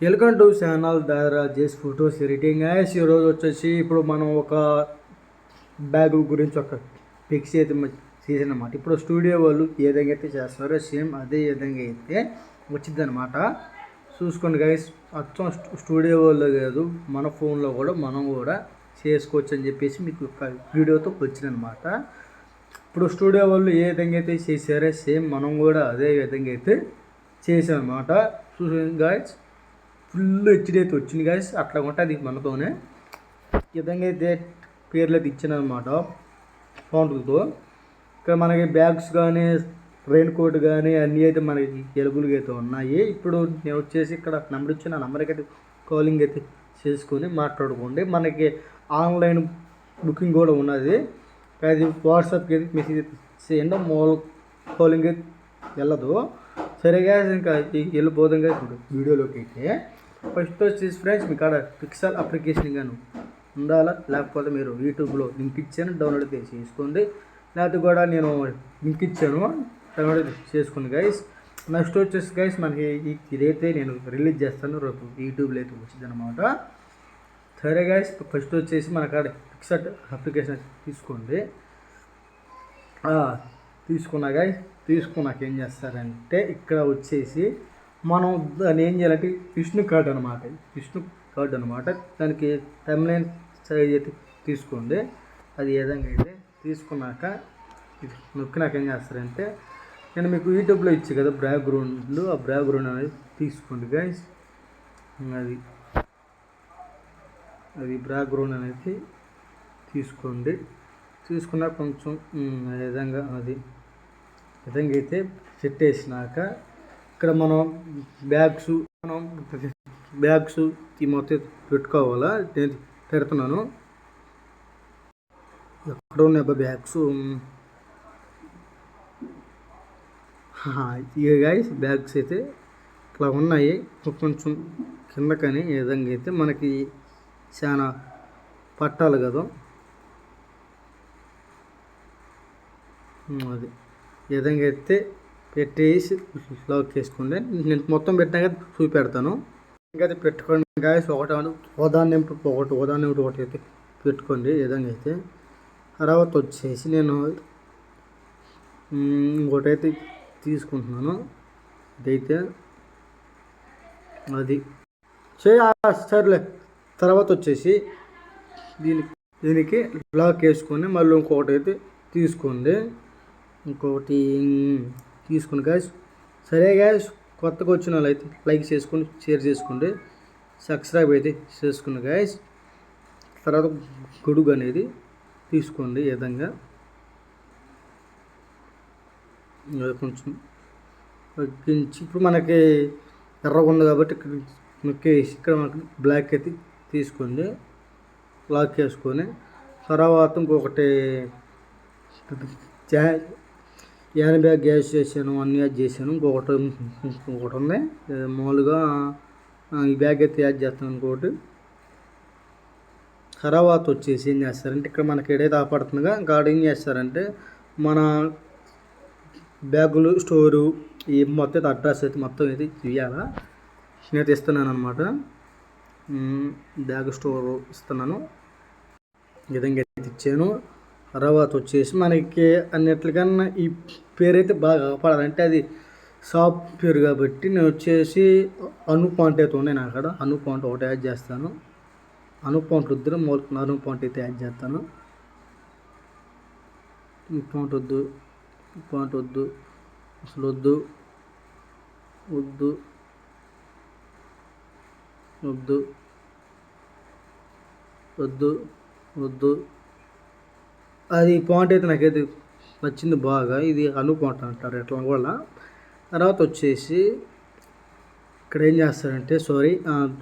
Welcome to channel దారా జేస్ photos editing as ఈరోజు వచ్చేసి ఇప్పుడు మనం ఒక బ్యాగ్ గురించి ఒక పిక్స్ అయితే చేసాను అనమాట ఇప్పుడు స్టూడియో వాళ్ళు ఏ విధంగా అయితే చేస్తారో సేమ్ అదే విధంగా అయితే వచ్చింది అనమాట చూసుకోండి గైస్ అచ్చం స్టూడియో వాళ్ళు కాదు మన ఫోన్లో కూడా మనం కూడా చేసుకోవచ్చు అని చెప్పేసి మీకు ఒక వీడియోతో వచ్చిందనమాట ఇప్పుడు స్టూడియో వాళ్ళు ఏ విధంగా అయితే చేశారో సేమ్ మనం కూడా అదే విధంగా అయితే చేసామన్నమాట అనమాట చూసాం గాయస్ ఫుల్ హెచ్డి అయితే వచ్చింది గాయస్ అట్లా ఉంటుంది మనతోనే. విధంగా అయితే పేర్లు అయితే ఇచ్చాను అనమాట ఫౌంట్లతో ఇక్కడ మనకి బ్యాగ్స్ కానీ రెయిన్ కోట్ కానీ అన్నీ అయితే మనకి ఎలుగులుగా అయితే ఉన్నాయి. ఇప్పుడు నేను వచ్చేసి ఇక్కడ నెంబర్ ఇచ్చిన నెంబర్కి అయితే కాలింగ్ అయితే చేసుకొని మాట్లాడుకోండి. మనకి ఆన్లైన్ బుకింగ్ కూడా ఉన్నది. అది వాట్సాప్కి అయితే మెసేజ్ చేయండి. మోల్ కాలింగ్ అయితే వెళ్ళదు. సరిగా ఇంకా వెళ్ళిపోదాం కదా ఇప్పుడు వీడియోలోకి అయితే. ఫస్ట్ వచ్చేసి ఫ్రెండ్స్ మీ కాడ పిక్సెల్ అప్లికేషన్ గాను ఉండాలా? లేకపోతే మీరు యూట్యూబ్లో లింక్ ఇచ్చాను డౌన్లోడ్ చేసుకోండి. లేకపోతే కూడా నేను లింక్ ఇచ్చాను డౌన్లోడ్ చేసుకోండి గైస్ నెక్స్ట్ వచ్చేసి గైస్ మనకి ఇదైతే నేను రిలీజ్ చేస్తాను రేపు యూట్యూబ్లో అయితే వచ్చింది అనమాట సరే గైస్ ఫస్ట్ వచ్చేసి మన కాడ పిక్సెట్ అప్లికేషన్ తీసుకోండి. తీసుకున్నా గైస్ తీసుకున్నాక ఏం చేస్తారంటే ఇక్కడ వచ్చేసి మనం దాన్ని ఏం చేయాలంటే విష్ణు కార్డ్ అనమాట విష్ణు కర్డ్ అనమాట దానికి టైమ్లైన్ సైజ్ అయితే తీసుకోండి. అది ఏ విధంగా అయితే తీసుకున్నాక ఇది నొక్కినాక ఏం చేస్తారంటే నేను మీకు యూట్యూబ్లో ఇచ్చి కదా బ్యాక్గ్రౌండ్లు ఆ బ్యాక్గ్రౌండ్ అనేది తీసుకోండి గైస్ అది అది బ్యాక్గ్రౌండ్ అనేది తీసుకోండి. తీసుకున్న కొంచెం విధంగా అది విధంగా అయితే సెట్ వేసినాక ఇక్కడ మనం బ్యాగ్స్ మనం బ్యాగ్స్ ఈ మొత్తం పెట్టుకోవాలా? నేను పెడుతున్నాను. ఎక్కడ ఉన్నాయి అబ్బా బ్యాగ్స్? ఇక గాయస్ బ్యాగ్స్ అయితే ఇట్లా ఉన్నాయి. కొంచెం కిందకని ఈ విధంగా అయితే మనకి చాలా పట్టాలి కదా? అది. ఈ విధంగా అయితే పెట్టేసి లాక్ చేసుకోండి నేను మొత్తం పెట్టినాక చూపెడతాను. ఇంకా అది పెట్టుకోండి గాయస్ ఒకటి ఉదాహరణ ఒకటి ఉదాహరణ ఒకటి అయితే పెట్టుకోండి ఈ విధంగా అయితే. తర్వాత వచ్చేసి నేను ఇంకోటైతే అయితే తీసుకుంటున్నాను. ఇదైతే అది. చేయ సర్లే. తర్వాత వచ్చేసి దీనికి దీనికి బ్లాక్ వేసుకొని మళ్ళీ ఇంకొకటి అయితే తీసుకోండి. ఇంకొకటి తీసుకుని గ్యాస్ సరే గ్యాస్ కొత్తగా వచ్చిన వాళ్ళు అయితే లైక్ చేసుకొని షేర్ చేసుకోండి సబ్స్క్రైబ్ అయితే చేసుకుని గ్యాస్ తర్వాత గొడుగు అనేది తీసుకోండి ఈ విధంగా. కొంచెం తగ్గించి ఇప్పుడు మనకి ఎర్రగా ఉంది కాబట్టి ఇక్కడ నొక్కేసి ఇక్కడ మనకి బ్లాక్ అయితే తీసుకోండి. లాక్ చేసుకొని తర్వాత ఇంకొకటి జా- యాన్ బ్యాగ్ గ్యాస్ చేశాను అన్ని యాడ్ చేశాను. ఇంకొకటి ఇంకొకటి ఉంది. మామూలుగా ఈ బ్యాగ్ అయితే యాడ్ చేస్తాను ఇంకొకటి. తర్వాత వచ్చేసి ఏం చేస్తారంటే ఇక్కడ మనకి ఏదైతే ఆపడుతుందిగా ఇంకా ఏం చేస్తారంటే మన బ్యాగులు స్టోరు ఈ మొత్తం అడ్రస్ అయితే మొత్తం అయితే ఇవ్వాలా. నేనైతే ఇస్తున్నాను అనమాట బ్యాగ్ స్టోర్ ఇస్తున్నాను. విధంగా అయితే ఇచ్చాను. తర్వాత వచ్చేసి మనకి అన్నిటికన్నా ఈ పేరు అయితే బాగా కాపాడాలంటే అది షాప్ పేరు కాబట్టి నేను వచ్చేసి అను పాయింట్ అయితే ఉన్నాయి నా అక్కడ అను పాయింట్ ఒకటి యాడ్ చేస్తాను. అను పాయింట్ వద్దు మూల అను పాయింట్ అయితే యాడ్ చేస్తాను. ఈ పాయింట్ వద్దు ఈ పాయింట్ వద్దు అసలు వద్దు వద్దు వద్దు వద్దు వద్దు అది పాయింట్ అయితే నాకైతే నచ్చింది బాగా. ఇది అను పాయింట్ అంటారు ఎట్లా కూడా తర్వాత వచ్చేసి ఇక్కడ ఏం చేస్తారంటే సారీ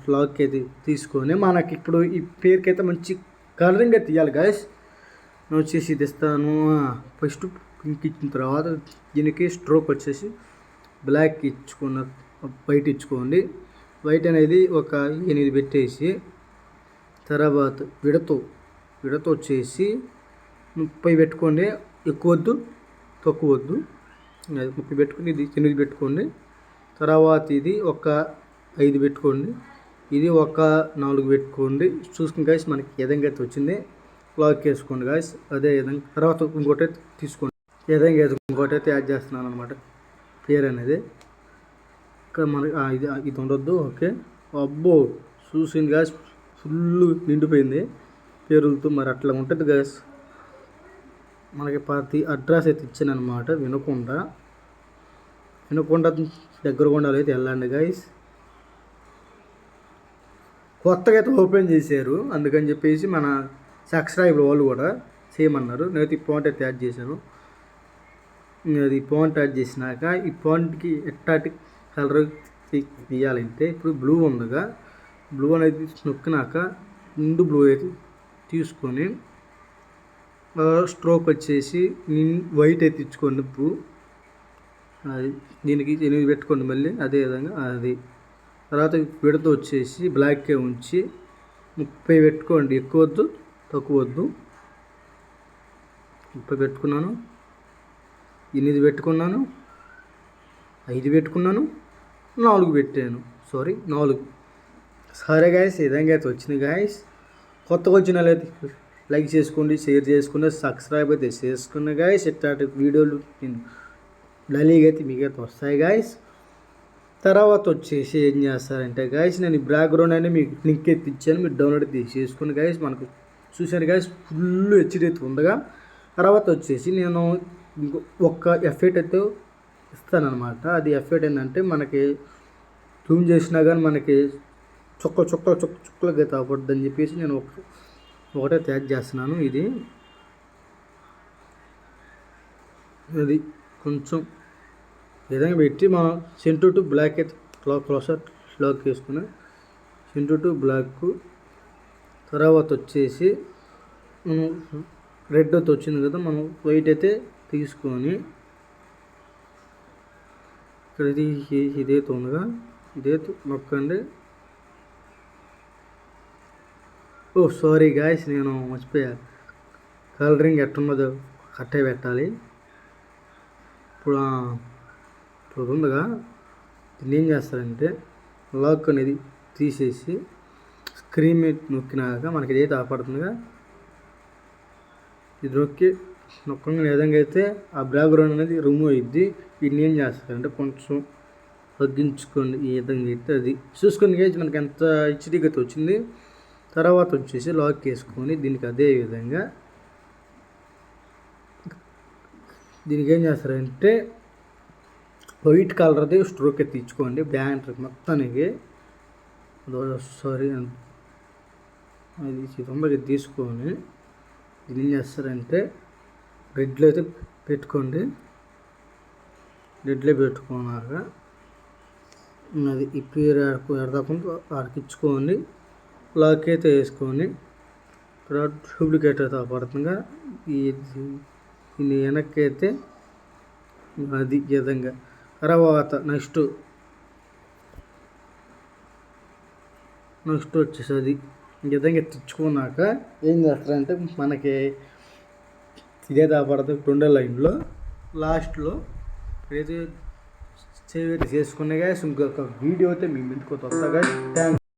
బ్లాక్ అయితే తీసుకొని మనకి ఇప్పుడు ఈ పేరుకి అయితే మంచి కలరింగ్ అయితే తీయాలి గాయస్ నేను వచ్చేసి ఇది ఇస్తాను ఫస్ట్ పింక్ ఇచ్చిన తర్వాత దీనికి స్ట్రోక్ వచ్చేసి బ్లాక్ ఇచ్చుకున్న వైట్ ఇచ్చుకోండి. వైట్ అనేది ఒక ఎనిమిది పెట్టేసి తర్వాత విడతో విడత వచ్చేసి ముప్పై పెట్టుకోండి ఎక్కువ వద్దు తక్కువ వద్దు. అది ముప్పై పెట్టుకుని ఇది ఎనిమిది పెట్టుకోండి. తర్వాత ఇది ఒక ఐదు పెట్టుకోండి. ఇది ఒక నాలుగు పెట్టుకోండి. చూసుకుని గాయస్ మనకి ఏ విధంగా అయితే వచ్చింది లాక్ చేసుకోండి గాయస్ అదే విధంగా తర్వాత ఇంకోటి తీసుకోండి. ఏ విధంగా అయితే ఇంకోటి అయితే యాడ్ చేస్తున్నాను అనమాట పేరు అనేది. ఇక్కడ మనకి ఇది ఇది ఉండొద్దు. ఓకే అబ్బో చూసింది గాయస్ ఫుల్ నిండిపోయింది. పేరులతో మరి అట్లా ఉంటుంది గాయస్ మనకి ప్రతి అడ్రస్ అయితే ఇచ్చాను అనమాట వినకుండా. వినకుండా దగ్గర కొండలు అయితే వెళ్ళండి గైస్ కొత్తగా అయితే ఓపెన్ చేశారు. అందుకని చెప్పేసి మన సబ్స్క్రైబర్ వాళ్ళు కూడా చేయమన్నారు. నేనైతే ఈ పాయింట్ అయితే యాడ్ చేశాను. ఇంకా అది పాయింట్ యాడ్ చేసినాక ఈ పాయింట్కి ఎట్టాటి కలర్ తీయాలంటే ఇప్పుడు బ్లూ ఉందిగా. బ్లూ అనేది నొక్కినాక ముందు బ్లూ అయితే తీసుకొని స్ట్రోక్ వచ్చేసి వైట్ అయితే ఇచ్చుకోండి ఇప్పుడు అది దీనికి ఎనిమిది పెట్టుకోండి మళ్ళీ అదే విధంగా అది. తర్వాత విడత వచ్చేసి బ్లాక్కే ఉంచి ముప్పై పెట్టుకోండి ఎక్కువ వద్దు తక్కువ వద్దు. ముప్పై పెట్టుకున్నాను ఎనిమిది పెట్టుకున్నాను ఐదు పెట్టుకున్నాను నాలుగు పెట్టాను. సారీ నాలుగు. సరే గాయస్ ఈ విధంగా అయితే వచ్చింది గాయస్. కొత్తగా వచ్చిన అయితే లైక్ చేసుకోండి షేర్ చేసుకోండి సబ్స్క్రైబ్ అయితే చేసుకున్న గాయస్ ఇట్లాంటి వీడియోలు నేను డైలీగా అయితే మీకు అయితే వస్తాయి గాయస్ తర్వాత వచ్చేసి ఏం చేస్తారంటే గాయస్ నేను బ్యాక్గ్రౌండ్ అనేది మీకు లింక్ ఎత్తి ఇచ్చాను మీరు డౌన్లోడ్ తీసి చేసుకుని గాయస్ మనకు చూశారు గాయస్ ఫుల్ హెచ్డి అయితే ఉండగా తర్వాత వచ్చేసి నేను ఇంకో ఒక్క ఎఫెక్ట్ అయితే ఇస్తానమాట అది ఎఫెక్ట్ ఏంటంటే మనకి జూమ్ చేసినా కానీ మనకి చుక్క చుక్క చుక్క చుక్కలకి అయితే అవ్వద్దని చెప్పేసి నేను ఒక ఒకటే తయారు చేస్తున్నాను. ఇది అది కొంచెం విధంగా పెట్టి మనం సెంటర్ టు బ్లాక్ అయితే క్లాక్ క్లోసర్ లాక్ చేసుకుని సెంటర్ టు బ్లాక్ తర్వాత వచ్చేసి మనం రెడ్ అయితే వచ్చింది కదా మనం వైట్ అయితే తీసుకొని ఇక్కడ ఇది ఇదే ఇదైతే ఇదే నొక్కండి ఓ సారీ గాయస్ నేను మర్చిపోయా. కలరింగ్ ఎట్టున్నదో కట్టే పెట్టాలి. ఇప్పుడు ఇప్పుడు ఉందిగా దీన్ని ఏం చేస్తారంటే లాక్ అనేది తీసేసి స్క్రీన్ మీద నొక్కినాక మనకి ఏదైతే ఆపడుతుందిగా ఇది నొక్కి నొక్కంగా విధంగా అయితే ఆ బ్యాక్గ్రౌండ్ అనేది రిమూవ్ అయ్యిద్ది దీన్ని ఏం చేస్తారంటే కొంచెం తగ్గించుకోండి ఈ విధంగా అయితే అది. చూసుకొని మనకి ఎంత హెచ్డీగా వచ్చింది? తర్వాత వచ్చేసి లాక్ వేసుకొని దీనికి అదే విధంగా దీనికి ఏం చేస్తారంటే వైట్ కలర్ది స్ట్రోక్ అయితే తీసుకోండి బ్యాండ్ మొత్తానికి సారీ అది తొందరగా తీసుకొని దీన్ని ఏం చేస్తారంటే రెడ్లో అయితే పెట్టుకోండి. రెడ్లో పెట్టుకున్నాక అది ఈ పేరు ఎడదాకుండా ఆడికిచ్చుకోండి లాక్ అయితే వేసుకొని ఇక్కడ డూప్లికేట్ అయితే పడుతుందిగా ఈ దీన్ని వెనక్కి అయితే అది విధంగా. తర్వాత నెక్స్ట్ నెక్స్ట్ వచ్చేసి అది ఈ విధంగా తెచ్చుకున్నాక ఏం చేస్తారంటే మనకి ఇదే దాపడదు రెండో లైన్లో. లాస్ట్లో ఏదైతే సేవ్ అయితే చేసుకునే ఇంకొక వీడియో అయితే మీ ముందుకు వస్తా థ్యాంక్